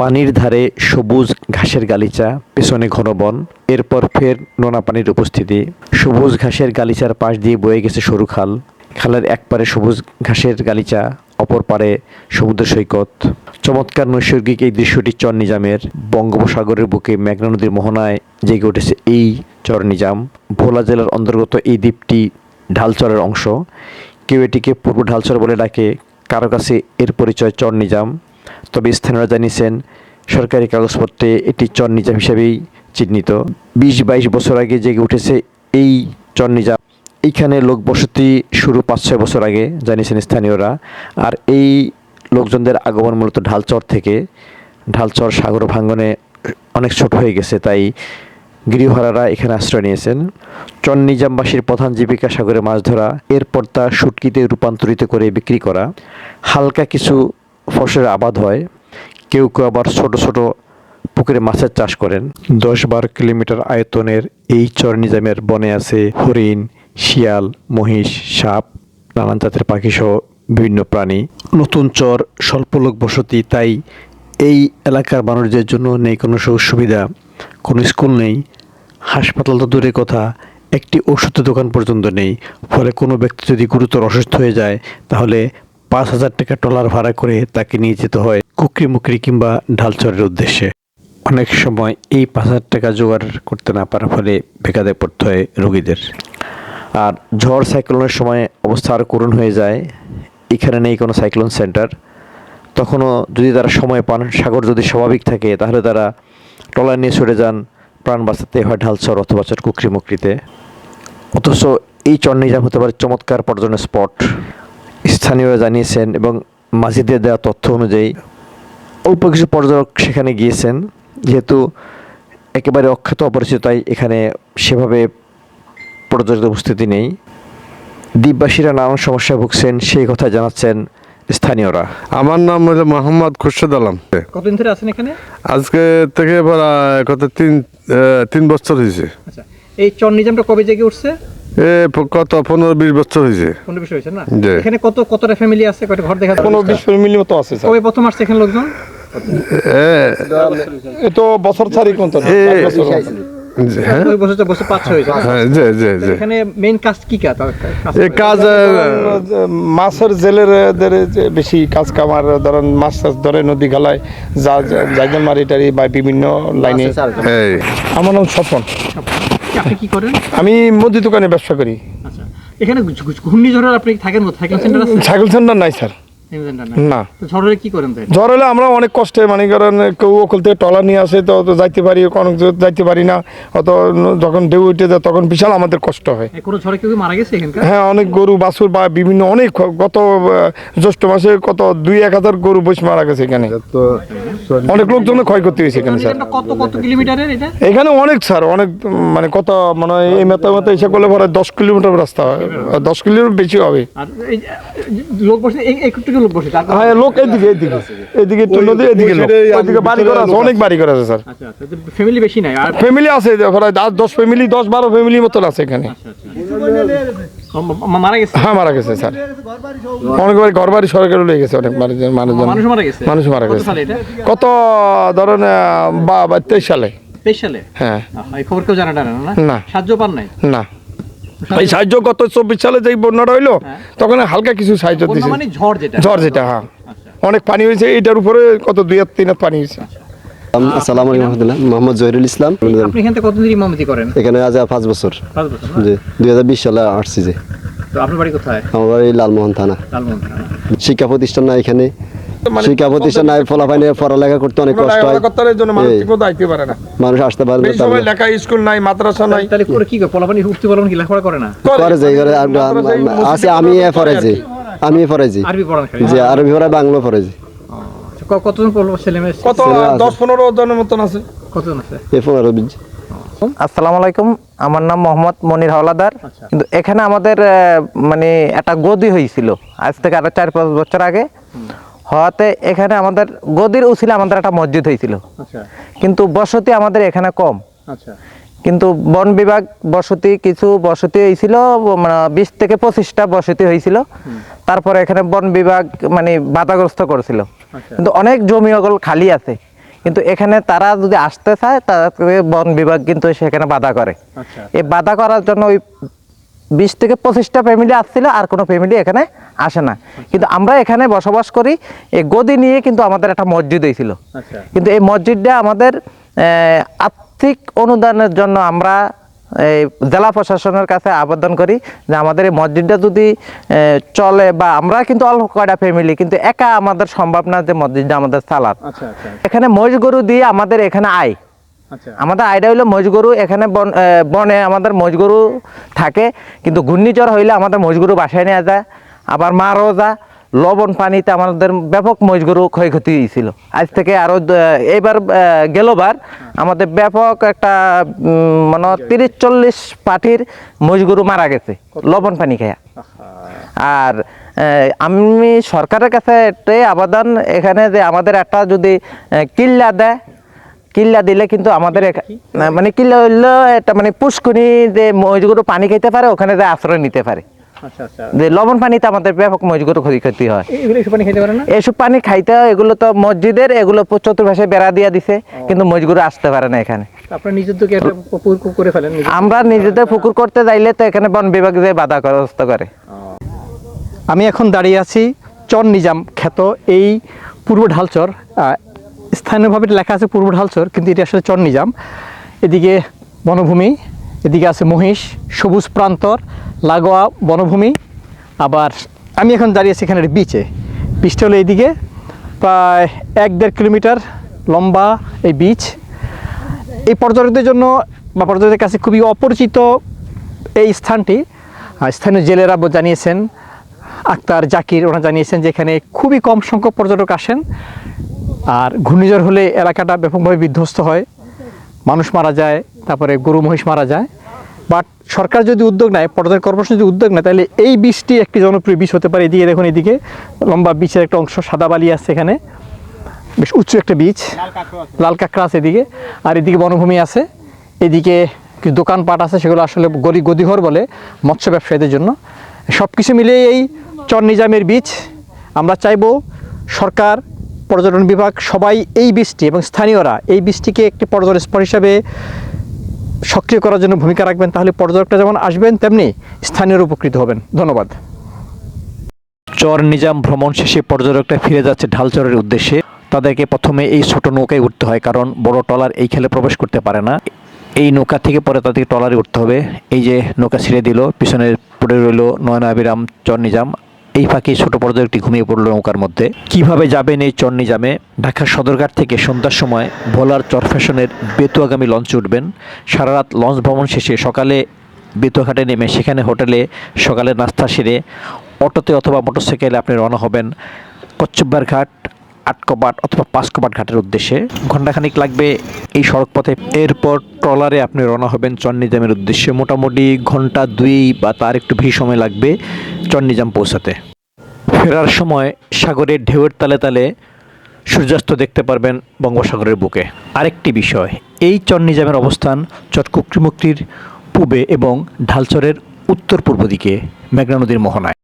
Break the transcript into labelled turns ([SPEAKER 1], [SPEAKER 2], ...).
[SPEAKER 1] পানির ধারে সবুজ ঘাসের গালিচা, পেছনে ঘন বন। এরপর ফের নোনা পানির উপস্থিতি। সবুজ ঘাসের গালিচার পাশ দিয়ে বয়ে গেছে সরু খাল। খালের এক পারে সবুজ ঘাসের গালিচা, অপর পারে সমুদ্র সৈকত। চমৎকার নৈসর্গিক এই দৃশ্যটি চর নিজামের বঙ্গোপসাগরের বুকে মেঘনা নদীর মোহনায় জেগে উঠেছে এই চর নিজাম ভোলা জেলার অন্তর্গত এই দ্বীপটি ঢালচরের অংশ। কেউ এটিকে পূর্ব ঢালচর বলে ডাকে। কারও কাছে এর পরিচয় চর নিজাম তবে স্থানীয়রা জানিয়েছেন, সরকারি কাগজপত্রে এটি চর নিজাম হিসেবেই চিহ্নিত। বিশ বাইশ বছর আগে জেগে উঠেছে এই চর নিজাম। এইখানে লোকবসতি শুরু পাঁচ ছয় বছর আগে, জানিয়েছেন স্থানীয়রা। আর এই লোকজনদের আগমন মূলত ঢালচর থেকে। ঢালচর সাগর ভাঙ্গনে অনেক ছোট হয়ে গেছে, তাই গৃহহারারা এখানে আশ্রয় নিয়েছেন। চর নিজামবাসীর প্রধান জীবিকা সাগরে মাছ ধরা, এরপর তা শুটকিতে রূপান্তরিত করে বিক্রি করা। হালকা কিছু ফসলের আবাদ হয়, কেউ কেউ আবার ছোট ছোট পুকুরে মাছের চাষ করেন। দশ বারো কিলোমিটার আয়তনের এই চর নিজামের বনে আছে হরিণ, শিয়াল, মহিষ, সাপ, নানান জাতের পাখি সহ বিভিন্ন প্রাণী। নতুন চর স্বল্প লোক বসতি, তাই এই এলাকার মানুষদের জন্য নেই কোনো সুযোগ সুবিধা। কোনো স্কুল নেই, হাসপাতাল তো দূরের কথা, একটি ওষুধের দোকান পর্যন্ত নেই। ফলে কোনো ব্যক্তি যদি গুরুতর অসুস্থ হয়ে যায়, তাহলে পাঁচ হাজার টাকা ট্রলার ভাড়া করে তাকে নিয়ে যেতে হয় কুকরি মুকরি কিংবা ঢালচরের উদ্দেশ্যে। অনেক সময় এই পাঁচ হাজার টাকা জোগাড় করতে না পারার ফলে বেকারে পড়তে হয় রোগীদের। আর ঝড় সাইক্লোনের সময় অবস্থা আরও করুণ হয়ে যায়। এখানে নেই কোনো সাইক্লোন সেন্টার। তখনও যদি তারা সময় পান, সাগর যদি স্বাভাবিক থাকে, তাহলে তারা ট্রলার নিয়ে সরে যান, প্রাণ বাঁচাতে হয় ঢালচর অথবা চর কুকরি মুকরিতে অথচ এই চরনিজাম হতে পারে চমৎকার পর্যটন স্পট। স্থানীয়রা জানিয়েছেন এবং মাঝিদের দেওয়া তথ্য অনুযায়ী অল্প কিছু পর্যটক সেখানে গিয়েছেন। যেহেতু একেবারে অখ্যাত অপরিচিত তাই এখানে সেভাবে পর্যটক উপস্থিতি নেই। দ্বীপবাসীরা নানান সমস্যায় ভুগছেন সেই কথা জানাচ্ছেন স্থানীয়রা।
[SPEAKER 2] আমার নাম হলো মোহাম্মদ খুরশেদ আলম।
[SPEAKER 3] কতদিন ধরে আছেন এখানে?
[SPEAKER 2] আজকে থেকে প্রায় কত তিন তিন বছর হয়েছে।
[SPEAKER 3] আচ্ছা এই চর নিজামটা কবে জেগে উঠছে?
[SPEAKER 2] এ কত? পনেরো বিশ বছর হয়েছে
[SPEAKER 3] পনেরো বিশ হয়েছে না? এখানে কত কতটা ফ্যামিলি আছে? কয়টা ঘর দেখা
[SPEAKER 4] পনেরো বিশ ফ্যামিলি মতো আছে স্যার।
[SPEAKER 3] কবে প্রথম আসছে এখানে লোকজন?
[SPEAKER 2] এ,
[SPEAKER 4] তো বছর।
[SPEAKER 2] যে, হ্যাঁ। হ্যাঁ যে যে যে
[SPEAKER 3] এখানে মেইন কাজ কি কাজ? কাজ
[SPEAKER 2] এই কাজ
[SPEAKER 4] মাছের জেলের যে বেশি কাজ কামার ধরেন মাছ টাছ ধরে নদী খেলায় মারি টারি বা বিভিন্ন লাইনে। আমার নাম স্বপন।
[SPEAKER 3] আপনি কি করেন?
[SPEAKER 4] আমি মুদি দোকানে ব্যবসা করি।
[SPEAKER 3] আচ্ছা এখানে ঘূর্ণিঝড়ের আপনি থাকেন কোথায়? সাইকেল সেন্টার আছে?
[SPEAKER 4] ছাগল সেন্টার নাই স্যার।
[SPEAKER 3] না। তাই?
[SPEAKER 4] হলে আমরা অনেক কষ্টে মানে করেন কেউ ওকল থেকে টলা নিয়ে আসে তো যাইতে পারি অনেক দূর যাইতে পারি না। অত যখন ঢেউ উঠে যায় তখন বিশাল আমাদের কষ্ট হয়।
[SPEAKER 3] কোনো ঝড়ে কেউ মারা গেছে এখানকার?
[SPEAKER 4] হ্যাঁ অনেক গরু বাছুর বা বিভিন্ন অনেক গত জ্যৈষ্ঠ মাসে কত দুই এক হাজার গরু বসে মারা গেছে এখানে। অনেক লোকজনের ক্ষয়ক্ষতি হয়েছে এখানে স্যার।
[SPEAKER 3] এটা কত কত কিলোমিটারের এটা?
[SPEAKER 4] এখানে অনেক স্যার অনেক মানে কত মানে এই মেতা মেতা এসে করলে পরে দশ কিলোমিটার রাস্তা হয় দশ কিলোমিটার বেশি হবে।
[SPEAKER 3] আর এই যে লোক বসে একটু লোক বসে
[SPEAKER 4] হ্যাঁ লোক এদিকে এদিকে। এদিকে একটু নদী এদিকে লোক। ওইদিকে বাড়ি করা আছে অনেক বাড়ি করা আছে স্যার।
[SPEAKER 3] আচ্ছা আচ্ছা ফ্যামিলি বেশি নাই আর
[SPEAKER 4] ফ্যামিলি আছে প্রায় দশ ফ্যামিলি দশ বারো ফ্যামিলি মতন আছে এখানে।
[SPEAKER 3] মারা গেছে?
[SPEAKER 4] হ্যাঁ মারা গেছে স্যার। ঘর বাড়ি সরকারি লেগে গেছে অনেক মানুষজন। মানুষজন
[SPEAKER 3] মানুষ মারা গেছে? কত
[SPEAKER 4] গেছে।
[SPEAKER 3] সালে এটা?
[SPEAKER 4] কত ধরেন বা তেইশ সালে।
[SPEAKER 3] তেইশ সালে?
[SPEAKER 4] হ্যাঁ।
[SPEAKER 3] খবর কেউ জানা না?
[SPEAKER 4] না।
[SPEAKER 3] সাহায্য পান নাই?
[SPEAKER 4] না। এই সাহায্য গত চব্বিশ সালে যেই বন্যাটা হইল তখন হালকা কিছু সাহায্য দিয়েছে।
[SPEAKER 3] মানে ঝড় যেটা।
[SPEAKER 4] ঝড় যেটা হ্যাঁ। অনেক পানি হয়েছে এইটার উপরে কত দুই হাত তিন হাত পানি হয়েছে।
[SPEAKER 5] আসসালামু আলাইকুম রহমতুল্লাহ। মোহাম্মদ জহিরুল ইসলাম।
[SPEAKER 3] আপনি এখান থেকে কতদিন ইমামতি করেন?
[SPEAKER 5] এখানে আজ পাঁচ বছর।
[SPEAKER 3] পাঁচ
[SPEAKER 5] যে দুই হাজার বিশ সালে আসছি যে।
[SPEAKER 3] আপনার বাড়ি কোথায়?
[SPEAKER 5] আমার বাড়ি লালমোহন থানা।
[SPEAKER 3] লালমোহন
[SPEAKER 5] শিক্ষা প্রতিষ্ঠান না এখানে। শিক্ষা প্রতিষ্ঠান নাই ফলাফাইনে পড়ালেখা করতে অনেক কষ্ট হয়।
[SPEAKER 4] জন্য মানুষ ঠিকমতো আইতে পারে না।
[SPEAKER 5] মানুষ আসতে পারবে
[SPEAKER 4] সময় লেখা স্কুল নাই মাদ্রাসা নাই।
[SPEAKER 3] তাহলে করে কি করে? পোলাপানি উঠতে কি? লেখাপড়া করে না?
[SPEAKER 5] করে যে করে আছে আমি এ পড়াইছি আমি পড়াইছি
[SPEAKER 3] আরবি পড়ান
[SPEAKER 5] যে আরবি পড়াই বাংলা পড়াইছি
[SPEAKER 3] আচ্ছা, কতজন পড়ল ছেলে মেয়ে?
[SPEAKER 4] কত
[SPEAKER 5] ছেলে আছে।
[SPEAKER 4] দশ পনেরো জনের মতন আছে।
[SPEAKER 3] কতজন আছে?
[SPEAKER 5] এ বিশ
[SPEAKER 6] আসসালামু আলাইকুম আমার নাম মোহাম্মদ মনির হাওলাদার।
[SPEAKER 3] আচ্ছা।
[SPEAKER 6] কিন্তু এখানে আমাদের মানে একটা গদি হয়েছিল। আজ থেকে আরও চার পাঁচ বছর আগে। হওয়াতে এখানে আমাদের গদির উচিলে আমাদের একটা মসজিদ হয়েছিল।
[SPEAKER 3] আচ্ছা।
[SPEAKER 6] কিন্তু বসতি আমাদের এখানে কম।
[SPEAKER 3] আচ্ছা।
[SPEAKER 6] কিন্তু বন বিভাগ বসতি কিছু বসতি হয়েছিল মানে বিশ থেকে পঁচিশটা বসতি হয়েছিল। তারপরে এখানে বন বিভাগ মানে বাধাগ্রস্ত করেছিল।
[SPEAKER 3] আচ্ছা।
[SPEAKER 6] কিন্তু অনেক জমি অগল খালি আছে। কিন্তু এখানে তারা যদি আসতে চায় তাদেরকে বন বিভাগ কিন্তু সেখানে বাধা করে। এই বাধা করার জন্য ওই বিশ থেকে পঁচিশটা ফ্যামিলি আসছিল আর কোনো ফ্যামিলি এখানে আসে না। কিন্তু আমরা এখানে বসবাস করি এই গদি নিয়ে কিন্তু আমাদের একটা মসজিদ হয়েছিল।
[SPEAKER 3] আচ্ছা।
[SPEAKER 6] কিন্তু এই মসজিদটা আমাদের আর্থিক অনুদানের জন্য আমরা এই জেলা প্রশাসনের কাছে আবেদন করি যে আমাদের এই মসজিদটা যদি চলে বা আমরা কিন্তু অল্প কয়টা ফ্যামিলি কিন্তু একা আমাদের সম্ভব না যে মসজিদটা আমাদের চালার।
[SPEAKER 3] আচ্ছা আচ্ছা।
[SPEAKER 6] এখানে মহিষ গরু দিয়ে আমাদের এখানে আয়। আমাদের আইডিয়া হইল মহিষ গরু এখানে বন বনে আমাদের মহিষ গরু থাকে কিন্তু ঘূর্ণিঝড় হইলে আমাদের মহিষ গরু বাসায় নেওয়া যায় আবার মারও যায়। লবণ পানিতে আমাদের ব্যাপক মহিষ গরু ক্ষয়ক্ষতি হয়েছিল আজ থেকে আরও এবার গেলবার আমাদের ব্যাপক একটা মানে তিরিশ চল্লিশ পাটির মহিষ গরু মারা গেছে লবণ পানি খেয়া। আর আমি সরকারের কাছে এটাই আবেদন এখানে যে আমাদের একটা যদি কিল্লা দেয় কিল্লা দিলে কিন্তু আমাদের মানে কিল্লা হইল একটা মানে পুষ্কুনি যে মহিষগুলো পানি খেতে পারে ওখানে যে আশ্রয় নিতে পারে।
[SPEAKER 3] আচ্ছা আচ্ছা।
[SPEAKER 6] যে লবণ পানিতে আমাদের ব্যাপক মহিষগুলো ক্ষতি হয়।
[SPEAKER 3] এসব পানি
[SPEAKER 6] খাইতে হয় এগুলো তো মসজিদের এগুলো চতুর্পাশে বেড়া দিয়ে দিছে কিন্তু মহিষগুলো আসতে পারে না এখানে? আমরা নিজেদের পুকুর করতে যাইলে তো এখানে বন বিভাগ যে বাধা ব্যবস্থা করে।
[SPEAKER 3] আমি এখন দাঁড়িয়ে আছি চর নিজাম খ্যাত এই পূর্ব ঢালচর স্থানীয়ভাবে এটা লেখা আছে পূর্ব ঢালচর, কিন্তু এটি আসলে চর নিজাম। এদিকে বনভূমি, এদিকে আছে মহিষ, সবুজ প্রান্তর, লাগোয়া বনভূমি। আবার আমি এখন দাঁড়িয়ে আছি এখানে বিচে বিচটা হলো এইদিকে প্রায় এক দেড় কিলোমিটার লম্বা এই বিচ এই পর্যটকদের জন্য বা পর্যটকদের কাছে খুবই অপরিচিত এই স্থানটি। স্থানীয় জেলেরা জানিয়েছেন, আক্তার জাকির ওরা জানিয়েছেন যে এখানে খুবই কম সংখ্যক পর্যটক আসেন। আর ঘূর্ণিঝড় হলে এলাকাটা ব্যাপকভাবে বিধ্বস্ত হয়। মানুষ মারা যায়, তারপরে গরু, মহিষ মারা যায়। বাট সরকার যদি উদ্যোগ নেয় পর্যটন কর্পোরেশন যদি উদ্যোগ নেয়, তাহলে এই বীজটি একটি জনপ্রিয় বীজ হতে পারে এদিকে দেখুন এদিকে। লম্বা বীচের একটা অংশ সাদা বালি আছে এখানে। বেশ উচ্চ একটা বীজ। লাল কাঁকড়া আছে এদিকে। আর এদিকে বনভূমি আছে। এদিকে কিছু দোকানপাট আছে, সেগুলো আসলে গরি গদিঘর বলে মৎস্য ব্যবসায়ীদের জন্য। সব কিছু মিলিয়ে এই চর নিজামের বীজ, আমরা চাইব সরকার পর্যটন বিভাগ, সবাই এই বীজটি এবং স্থানীয়রা এই বীজটিকে একটি পর্যটন স্পট হিসাবে সক্রিয় করার জন্য ভূমিকা রাখবেন। তাহলে পর্যটকরা যেমন আসবেন, তেমনি স্থানীয়রা উপকৃত হবেন। ধন্যবাদ।
[SPEAKER 1] চর নিজাম ভ্রমণ শেষে পর্যটকরা ফিরে যাচ্ছে ঢালচরের উদ্দেশ্যে। তাদেরকে প্রথমে এই ছোট নৌকায় উঠতে হয়, কারণ বড় ট্রলার এই খেলে প্রবেশ করতে পারে না। এই নৌকা থেকে পরে তাদেরকে ট্রলারে উঠতে হবে। এই যে নৌকা ছিঁড়ে দিল পিছনে পড়ে রইল নয়ন আবিরাম চর নিজাম। এই ফাঁকে ছোট একটি ঘুমিয়ে পড়ল নৌকার মধ্যে। কীভাবে যাবেন এই চন্নি জামে? ঢাকার সদরঘাট থেকে সন্ধ্যার সময় ভোলার চর ফ্যাশনের বেতুয়াগামী লঞ্চে উঠবেন। সারা রাত লঞ্চ ভ্রমণ শেষে সকালে বেতুয়াঘাটে নেমে সেখানে হোটেলে সকালে নাস্তা সেরে অটোতে অথবা মোটরসাইকেলে আপনি রওনা হবেন। কচ্ছপবার ঘাট আটকপাট অথবা পাঁচকপাট ঘাটের উদ্দেশ্যে। ঘণ্টাখানিক লাগবে এই সড়ক পথে এরপর ট্রলারে আপনি রওনা হবেন চন্নিজামের উদ্দেশ্যে। মোটামুটি ঘণ্টা দুই বা তার একটু বেশি সময় লাগবে চন্নিজাম পৌঁছাতে। ফেরার সময় সাগরের ঢেউয়ের তালে তালে সূর্যাস্ত দেখতে পারবেন বঙ্গোপসাগরের বুকে। আরেকটি বিষয়, এই চন্নিজামের অবস্থান চটকুকরিমুক্তির পূবে এবং ঢালচরের উত্তর পূর্ব দিকে মেঘনা নদীর মোহনায়।